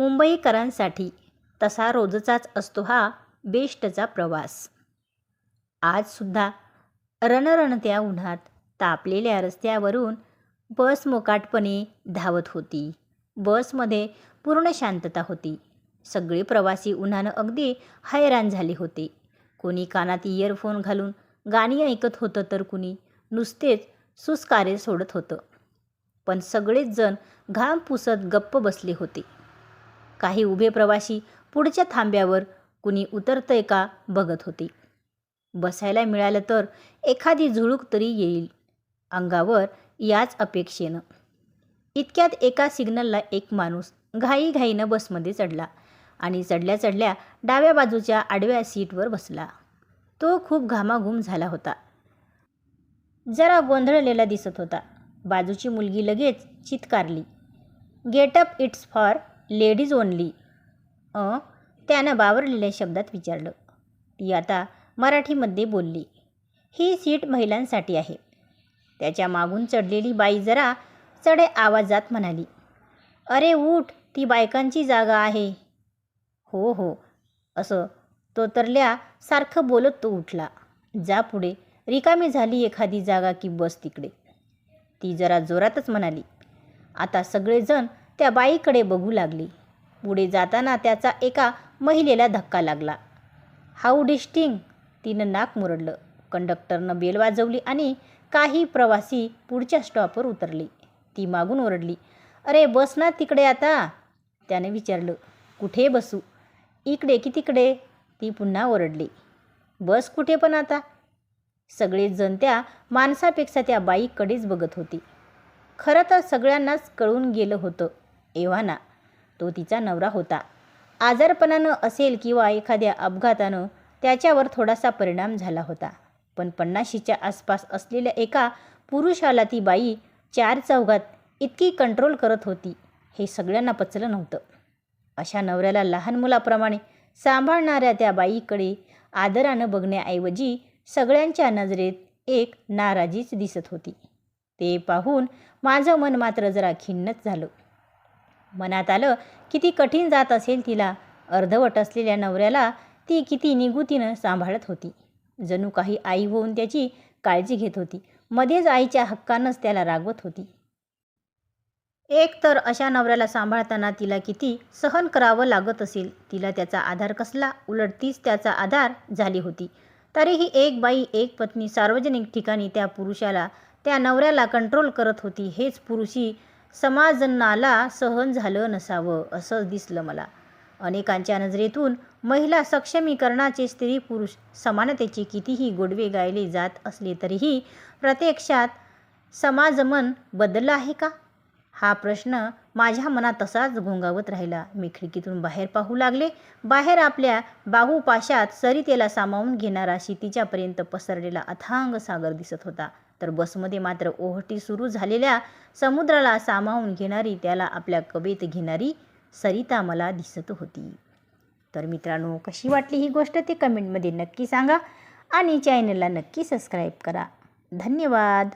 मुंबईकरांसाठी तसा रोजचाच असतो हा बेस्टचा प्रवास. आजसुद्धा रणरणत्या उन्हात तापलेल्या रस्त्यावरून बस मोकाटपणे धावत होती. बसमध्ये पूर्ण शांतता होती. सगळे प्रवासी उन्हानं अगदी हैराण झाले होते. कोणी कानात इयरफोन घालून गाणी ऐकत होतं तर कुणी नुसतेच सुस्कारे सोडत होतं. पण सगळेच जण घाम पुसत गप्प बसले होते. काही उभे प्रवासी पुढच्या थांब्यावर कुणी उतरतंय का बघत होते. बसायला मिळालं तर एखादी झुळूक तरी येईल. अंगावर याच अपेक्षेनं. इतक्यात एका सिग्नलला एक माणूस घाईघाईनं बसमध्ये चढला आणि चढल्या चढल्या डाव्या बाजूच्या आडव्या सीटवर बसला. तो खूप घामाघूम झाला होता. जरा गोंधळलेला दिसत होता. बाजूची मुलगी लगेच चित्कारली. Get up it's for ladies only uh? त्यानं बावरलेल्या शब्दात विचारलं. ती आता मराठीमध्ये बोलली. ही सीट महिलांसाठी आहे. त्याच्या मागून चढलेली बाई जरा चढे आवाजात म्हणाली अरे उठ ती बायकांची जागा आहे. हो हो. असं तो तरल्या सारखं बोलत तो उठला. जा पुढे. रिकामी झाली एखादी जागा की बस तिकडे. ती जरा जोरातच म्हणाली आता सगळेजण त्या बाईकडे बघू लागली. पुढे जाताना त्याचा एका महिलेला धक्का लागला. How disgusting. तिनं नाक मुरडलं. कंडक्टरनं बेल वाजवली आणि काही प्रवासी पुढच्या स्टॉपवर उतरली. ती मागून ओरडली अरे बस ना तिकडे आता. त्याने विचारलं कुठे बसू? इकडे की तिकडे. ती पुन्हा ओरडली बस कुठे पण आता. सगळेजण त्या माणसापेक्षा त्या बाईककडेच बघत होती. खरं तर सगळ्यांनाच कळून गेलं होतं एव्हाना. तो तिचा नवरा होता. आजारपणानं असेल किंवा एखाद्या अपघातानं त्याच्यावर थोडासा परिणाम झाला होता. पण पन्नाशीच्या आसपास असलेल्या एका पुरुषाला ती बाई चार चौघात इतकी कंट्रोल करत होती. हे सगळ्यांना पचलं नव्हतं. अशा नवऱ्याला लहान मुलाप्रमाणे सांभाळणाऱ्या त्या बाईकडे आदरानं बघण्याऐवजी सगळ्यांच्या नजरेत एक नाराजीच दिसत होती. ते पाहून माझं मन मात्र जरा खिन्नच झालं. मनात आलं किती कठीण जात असेल तिला. अर्धवट असलेल्या नवऱ्याला ती किती निगुतीनं सांभाळत होती. जणू काही आई होऊन त्याची काळजी घेत होती. मध्येच आईच्या हक्कानंच त्याला रागवत होती. एक तर अशा नवऱ्याला सांभाळताना तिला किती सहन करावं लागत असेल. तिला त्याचा आधार कसला? उलट तीच त्याचा आधार झाली होती. तरीही एक बाई एक पत्नी सार्वजनिक ठिकाणी त्या पुरुषाला त्या नवऱ्याला कंट्रोल करत होती. हेच पुरुषी समाजनाला सहन झालं नसावं असं दिसलं मला. अनेकांच्या नजरेतून महिला सक्षमीकरणाचे स्त्री पुरुष समानतेचे कितीही गोडवे गायले जात असले तरीही प्रत्यक्षात समाजमन बदललं आहे का? हा प्रश्न माझ्या मनात तसाच घोंगावत राहिला. मी खिडकीतून बाहेर पाहू लागले. बाहेर आपल्या बाहुपाशात सरितेला सामावून घेणारा शितीच्यापर्यंत पसरलेला अथांग सागर दिसत होता. तर बसमध्ये मात्र ओहटी सुरू झालेल्या समुद्राला सामावून घेणारी त्याला आपल्या कवेत घेणारी सरिता मला दिसत होती. तर मित्रांनो कशी वाटली ही गोष्ट ते कमेंटमध्ये नक्की सांगा आणि चॅनलला नक्की सबस्क्राईब करा. धन्यवाद!